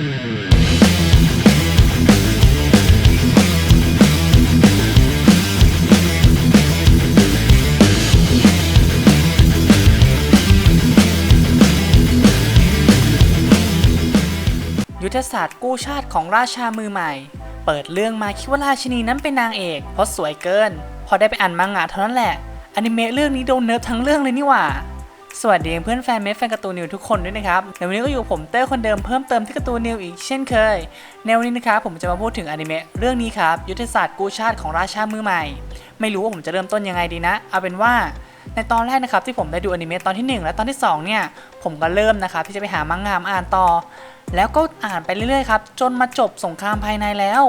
ยุทธศาสตร์กู้ชาติของราชามือใหม่ เปิดเรื่องมาคิดว่าราชินีนั้นเป็นนางเอกเพราะสวยเกิน พอได้ไปอ่านมังงะเท่านั้นแหละอนิเมะเรื่องนี้โดนเนิร์ฟทั้งเรื่องเลยนี่หว่า สวัสดีเพื่อนแฟนเมฟแฟนการ์ตูนนิวทุกคนด้วยนะครับในวันนี้ก็อยู่ผมเต้คนเดิมเพิ่มเติมที่การ์ตูนนิวอีกเช่นเคย ในวันนี้นะครับผมจะมาพูดถึงอนิเมะเรื่องนี้ครับ ยุทธศาสตร์กู้ชาติของราชามือใหม่ ไม่รู้ว่าผมจะเริ่มต้นยังไงดีนะ เอาเป็นว่าในตอนแรกนะครับที่ผมได้ดูอนิเมะตอนที่ 1 และตอนที่ 2 เนี่ย ผมก็เริ่มนะครับที่จะไปหามังงะมาอ่านต่อ แล้วก็อ่านไปเรื่อยๆครับจนมาจบสงครามภายในแล้ว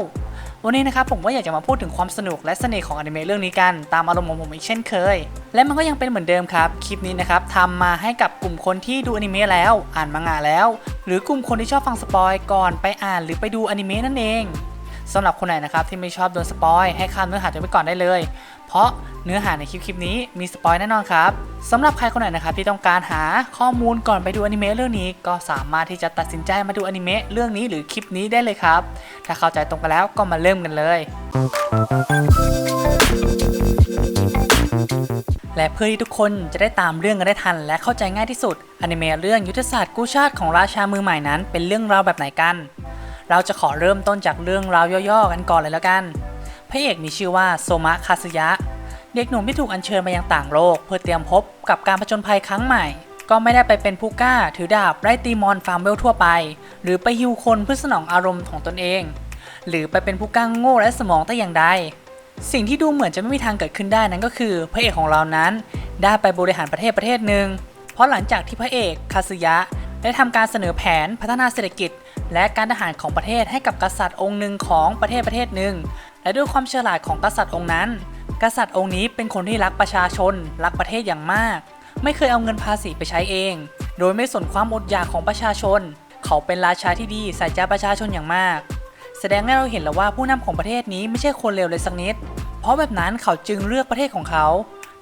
วันนี้นะครับผมก็อยากจะมาพูดถึงความสนุกและเสน่ห์ของอนิเมะเรื่องนี้กันตามอารมณ์ของผมอีกเช่นเคย และมันก็ยังเป็นเหมือนเดิมครับ คลิปนี้นะครับทำมาให้กับกลุ่มคนที่ดูอนิเมะแล้ว อ่านมังงะแล้ว หรือกลุ่มคนที่ชอบฟังสปอยก่อนไปอ่านหรือไปดูอนิเมะนั่นเองสำหรับคนไหนนะครับที่ไม่ชอบโดนสปอยให้ข้ามเนื้อหาจนไปก่อนได้เลย เพราะเนื้อหาในคลิปคลิปนี้มีสปอยแน่นอนครับสำหรับใครคนไหนนะครับที่ต้องการหาข้อมูลก่อนไปดูอนิเมะเรื่องนี้ ก็สามารถที่จะตัดสินใจมาดูอนิเมะเรื่องนี้หรือคลิปนี้ได้เลยครับ ถ้าเข้าใจตรงกันแล้วก็มาเริ่มกันเลย และเพื่อที่ทุกคนจะได้ตามเรื่องกันได้ทัน และเข้าใจง่ายที่สุดอนิเมะเรื่องยุทธศาสตร์กู้ชาติของราชามือใหม่นั้น เป็นเรื่องราวแบบไหนกัน เราจะขอเริ่มต้นจากเรื่องราวย่อๆกันก่อนเลยแล้วกัน พระเอกมีชื่อว่าโซมะคาสึยะ เด็กหนุ่มที่ถูกอัญเชิญมายังต่างโลก เพื่อเตรียมพบกับการผจญภัยครั้งใหม่ ก็ไม่ได้ไปเป็นผู้กล้าถือดาบไล่ตีมอนฟาร์มเวลทั่วไป หรือไปฮิวคนเพื่อสนองอารมณ์ของตนเอง หรือไปเป็นผู้กล้าโง่และสมองแต่อย่างใดสิ่งที่ดูเหมือนจะไม่มีทางเกิดขึ้นได้นั้นก็คือพระเอกของเรานั้น ได้ไปบริหารประเทศประเทศหนึ่งเพราะหลังจากที่พระเอกคาสึยะได้ทำการเสนอแผนพัฒนาเศรษฐกิจ และการทหารของประเทศให้กับกษัตริย์องค์หนึ่งของประเทศประเทศหนึ่ง และด้วยความฉลาดของกษัตริย์องค์นั้น กษัตริย์องค์นี้เป็นคนที่รักประชาชน รักประเทศอย่างมาก ไม่เคยเอาเงินภาษีไปใช้เอง โดยไม่สนความอดอยากของประชาชน เขาเป็นราชาที่ดีใส่ใจประชาชนอย่างมาก แสดงให้เราเห็นแล้วว่าผู้นำของประเทศนี้ไม่ใช่คนเลวเลยสักนิด เพราะแบบนั้นเขาจึงเลือกประเทศของเขา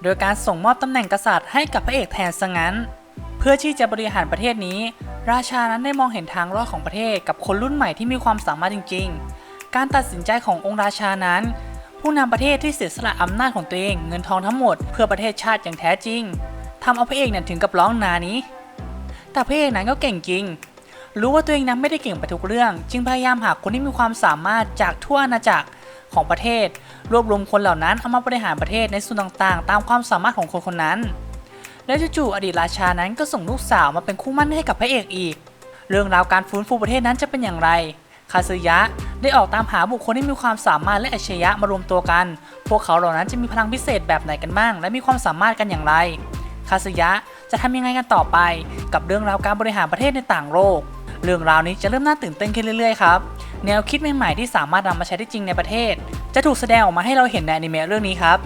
โดยการส่งมอบตำแหน่งกษัตริย์ให้กับพระเอกแทนซะงั้น เพื่อที่จะบริหารประเทศนี้ ราชานั้นได้มองเห็นทางรอดของประเทศกับคนรุ่นใหม่ที่มีความสามารถจริง ๆ การตัดสินใจขององค์ราชานั้น ผู้นำประเทศที่เสียสละอำนาจของตัวเองเงินทองทั้งหมดเพื่อประเทศชาติอย่างแท้จริงทำเอาพระเอกเนี่ยถึงกับร้องนานี้ แต่พระเอกนั้นก็เก่งจริง รู้ว่าตัวเองนั้นไม่ได้เก่งไปทุกเรื่อง จึงพยายามหาคนที่มีความสามารถจากทั่วอาณาจักรของประเทศ รวบรวมคนเหล่านั้นเอามาบริหารประเทศในส่วนต่างๆ ตามความสามารถของคนคนนั้น แล้วจู่ๆอดีตราชานั้นก็ส่งลูกสาวมาเป็นคู่มั่นให้กับพระเอกอีก เรื่องราวการฟื้นฟูประเทศนั้นจะเป็นอย่างไร คาซึยะ ได้ออกตามหาบุคคลที่มีความสามารถและอัจฉริยะมารวมตัวกัน พวกเขาเหล่านั้นจะมีพลังพิเศษแบบไหนกันบ้าง และมีความสามารถกันอย่างไร คาซึยะจะทำยังไงกันต่อไป กับเรื่องราวการบริหารประเทศในต่างโลก เรื่องราวนี้จะเริ่มน่าตื่นเต้นขึ้นเรื่อยๆครับ แนวคิดใหม่ๆที่สามารถนำมาใช้ได้จริงในประเทศ จะถูกแสดงออกมาให้เราเห็นในอนิเมะเรื่องนี้ครับ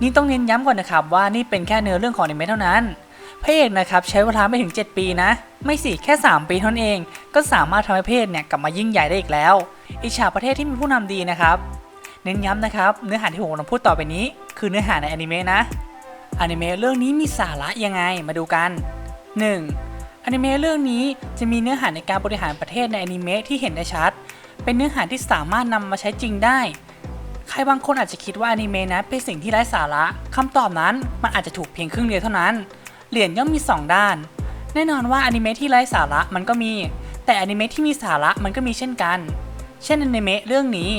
นี่ต้องเน้นย้ำก่อนนะครับว่านี่เป็นแค่เนื้อเรื่องของอนิเมะเท่านั้นพระเอกนะครับใช้เวลาไม่ถึง 7 ปีนะ ไม่สิแค่ 3 ปีเท่านั้นเอง ก็สามารถทำให้ประเทศเนี่ยกลับมายิ่งใหญ่ได้อีกแล้ว อิจฉาประเทศที่มีผู้นำดีนะครับ เน้นย้ำนะครับ เนื้อหาที่ผมกำลังพูดต่อไปนี้ คือเนื้อหาในอนิเมะนะอนิเมะเรื่องนี้มีสาระยังไงมาดูกัน 1. อนิเมะเรื่องนี้จะมีเนื้อหาในการบริหารประเทศในอนิเมะที่เห็นได้ชัด เป็นเนื้อหาที่สามารถนำมาใช้จริงได้ ใครบางคนอาจจะคิดว่าอนิเมะนั้นเป็นสิ่งที่ไร้สาระคำตอบนั้นมันอาจจะถูกเพียงครึ่งเดียวเท่านั้น เหรียญย่อมมี 2 ด้าน แน่นอนว่าอนิเมะที่ไร้สาระมันก็มี แต่อนิเมะที่มีสาระมันก็มีเช่นกัน เช่นอนิเมะเรื่องนี้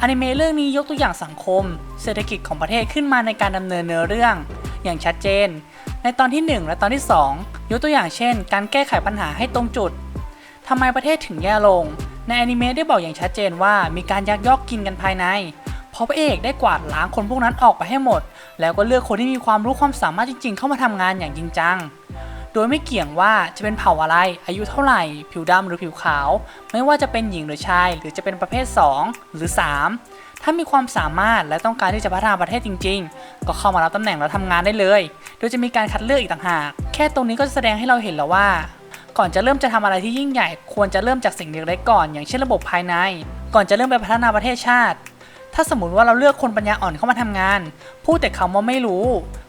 อนิเมะเรื่องนี้ยกตัวอย่างสังคม เศรษฐกิจของประเทศขึ้นมาในการดำเนินเนื้อเรื่อง อย่างชัดเจน ในตอนที่ 1 และตอนที่ 2 ยกตัวอย่างเช่น การแก้ไขปัญหาให้ตรงจุดทำไมประเทศถึงแย่ลง ในอนิเมะได้บอกอย่างชัดเจนว่ามีการยักยอกกินกันภายในพราะพระเอกได้กวาดล้างคนพวกนั้นออกไปให้หมด แล้วก็เลือกคนที่มีความรู้ความสามารถจริงๆ เข้ามาทำงานอย่างจริงจัง โดยไม่เกี่ยงว่าจะเป็นเผ่าอะไร อายุเท่าไหร่ ผิวดำหรือผิวขาว ไม่ว่าจะเป็นหญิงหรือชาย หรือจะเป็นประเภท 2 หรือ 3 ถ้ามีความสามารถและต้องการที่จะพัฒนาประเทศจริง ๆ ก็เข้ามารับตำแหน่งแล้วทำงานได้เลย โดยจะมีการคัดเลือกอีกต่างหาก แค่ตรงนี้ก็จะแสดงให้เราเห็นแล้วว่า ก่อนจะเริ่มจะทำอะไรที่ยิ่งใหญ่ ควรจะเริ่มจากสิ่งเล็กๆก่อน อย่างเช่นระบบภายใน ก่อนจะเริ่มไปพัฒนาประเทศชาติ ถ้าสมมติว่าเราเลือกคนปัญญาอ่อนเข้ามาทำงาน พูดแต่คำว่าไม่รู้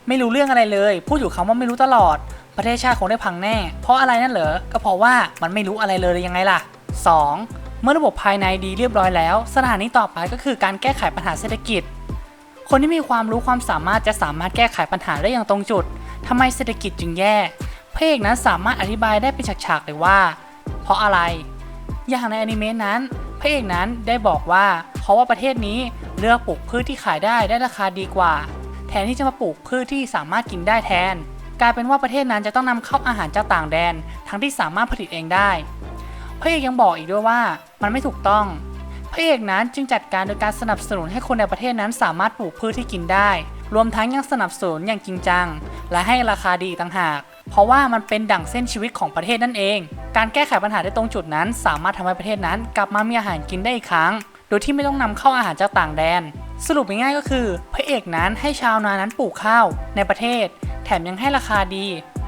ไม่รู้เรื่องอะไรเลย พูดอยู่คำว่าไม่รู้ตลอด ประเทศชาติคงได้พังแน่ เพราะอะไรนั่นเหรอ ก็เพราะว่ามันไม่รู้อะไรเลยยังไงล่ะ 2. เมื่อระบบภายในดีเรียบร้อยแล้ว สถานีต่อไปก็คือการแก้ไขปัญหาเศรษฐกิจ คนที่มีความรู้ความสามารถจะสามารถแก้ไขปัญหาได้อย่างตรงจุดทำไมเศรษฐกิจจึงแย่พระเอกนั้นสามารถอธิบายได้เป็นฉากๆเลยว่า เพราะอะไร อย่างในอนิเมะนั้น พระเอกนั้นได้บอกว่า เพราะว่าประเทศนี้เลือกปลูกพืชที่ขายได้ได้ราคาดีกว่า แทนที่จะมาปลูกพืชที่สามารถกินได้แทน กลายเป็นว่าประเทศนั้นจะต้องนำเข้าอาหารจากต่างแดน ทั้งที่สามารถผลิตเองได้พระเอกยังบอกอีกด้วยว่ามันไม่ถูกต้องพระเอกนั้นจึงจัดการโดยการสนับสนุนให้คนในประเทศนั้นสามารถปลูกพืชที่กินได้ รวมทั้งยังสนับสนุนอย่างจริงจัง และให้ราคาดีต่างหาก เพราะว่ามันเป็นดั่งเส้นชีวิตของประเทศนั่นเอง การแก้ไขปัญหาได้ตรงจุดนั้น สามารถทำให้ประเทศนั้น กลับมามีอาหารกินได้อีกครั้ง โดยที่ไม่ต้องนำเข้าอาหารจากต่างแดน สรุปง่ายๆก็คือพระเอกนั้นให้ชาวนานั้นปลูกข้าวในประเทศ แถมยังให้ราคาดี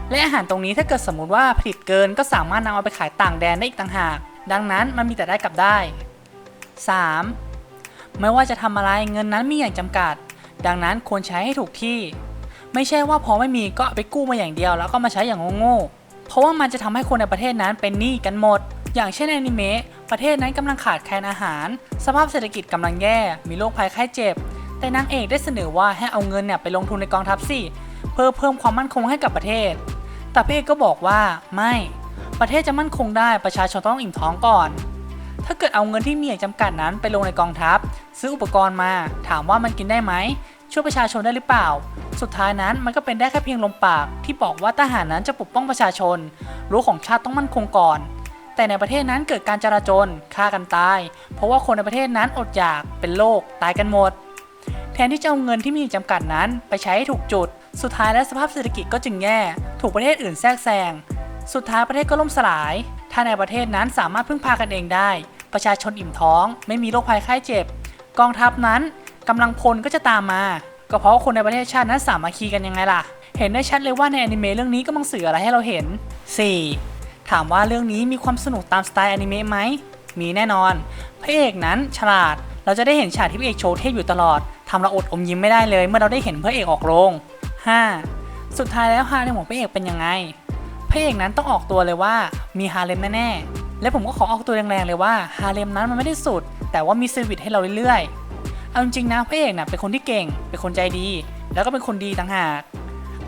และอาหารตรงนี้ถ้าเกิดสมมติว่าผลิตเกินก็สามารถนำเอาไปขายต่างแดนได้อีกต่างหาก ดังนั้นมันมีแต่ได้กับได้ 3. ไม่ว่าจะทำอะไรเงินนั้นมีอย่างจำกัด ดังนั้นควรใช้ให้ถูกที่ ไม่ใช่ว่าพอไม่มีก็ไปกู้มาอย่างเดียว แล้วก็มาใช้อย่างโง่ๆเพราะว่ามันจะทำให้คนในประเทศนั้นเป็นหนี้กันหมด อย่างเช่นอนิเมะประเทศนั้นกำลังขาดแคลนอาหาร สภาพเศรษฐกิจกำลังแย่ มีโรคภัยไข้เจ็บ แต่นางเอกได้เสนอว่าให้เอาเงินเนี่ยไปลงทุนในกองทัพสิ เพื่อเพิ่มความมั่นคงให้กับประเทศ แต่พระเอกก็บอกว่าไม่ประเทศจะมั่นคงได้ประชาชนต้องอิ่มท้องก่อน ถ้าเกิดเอาเงินที่มีอย่างจำกัดนั้นไปลงในกองทัพ ซื้ออุปกรณ์มา ถามว่ามันกินได้ไหมช่วยประชาชนได้หรือเปล่า สุดท้ายนั้นมันก็เป็นได้แค่เพียงลมปาก ที่บอกว่าทหารนั้นจะปกป้องประชาชนรู้ของชาติต้องมั่นคงก่อน แต่ในประเทศนั้นเกิดการจราจนฆ่ากันตาย เพราะว่าคนในประเทศนั้นอดอยากเป็นโรคตายกันหมด แทนที่จะเอาเงินที่มีจำกัดนั้นไปใช้ให้ถูกจุด สุดท้ายแล้วสภาพเศรษฐกิจก็จึงแย่ ถูกประเทศอื่นแทรกแซง สุดท้ายประเทศก็ล่มสลาย ถ้าในประเทศนั้นสามารถพึ่งพากันเองได้ ประชาชนอิ่มท้อง ไม่มีโรคภัยไข้เจ็บ กองทัพนั้นกำลังพลก็จะตามมา ก็เพราะว่าคนในประเทศชาตินั้นสามัคคีกันยังไงล่ะ เห็นได้ชัดเลยว่าในอนิเมะเรื่องนี้ก็มังสื่ออะไรให้เราเห็น 4. ถามว่าเรื่องนี้มีความสนุกตามสไตล์อนิเมะไหม มีแน่นอน พระเอกนั้นฉลาด เราจะได้เห็นฉากที่พระเอกโชว์เทพอยู่ตลอดทำเราอดอมยิ้มไม่ได้เลย เมื่อเราได้เห็นพระเอกออกโรง 5. สุดท้ายแล้วฮาเลมของพระเอกเป็นยังไง พระเอกนั้นต้องออกตัวเลยว่ามีฮาเลมแน่ๆ และผมก็ขอออกตัวแรงๆเลยว่าฮาเลมนั้นมันไม่ได้สุด แต่ว่ามีเซอร์วิสให้เราเรื่อยๆ เอาจริงๆนะพระเอกน่ะเป็นคนที่เก่ง เป็นคนใจดี แล้วก็เป็นคนดีต่างหาก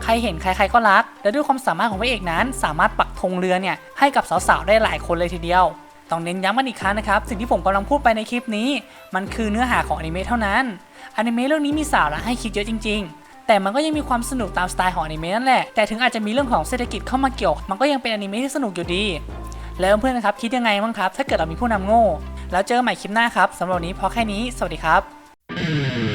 ใครเห็นใครๆก็รัก และด้วยความสามารถของพระเอกนั้น สามารถปักธงเรือเนี่ยให้กับสาวๆได้หลายคนเลยทีเดียวต้องเน้นย้ำกันอีกครั้งนะครับ สิ่งที่ผมกำลังพูดไปในคลิปนี้ มันคือเนื้อหาของอนิเมะเท่านั้นอนิเมะเรื่องนี้มีสาระให้คิดเยอะจริง ๆ แต่มันก็ยังมีความสนุกตามสไตล์ของอนิเมะนั่นแหละ แต่ถึงอาจจะมีเรื่องของเศรษฐกิจเข้ามาเกี่ยว มันก็ยังเป็นอนิเมะที่สนุกอยู่ดี แล้วเพื่อนนะครับคิดยังไงบ้างครับ ถ้าเกิดเรามีผู้นำโง่ แล้วเจอกันใหม่คลิปหน้าครับสำหรับวันนี้พอแค่นี้ สวัสดีครับ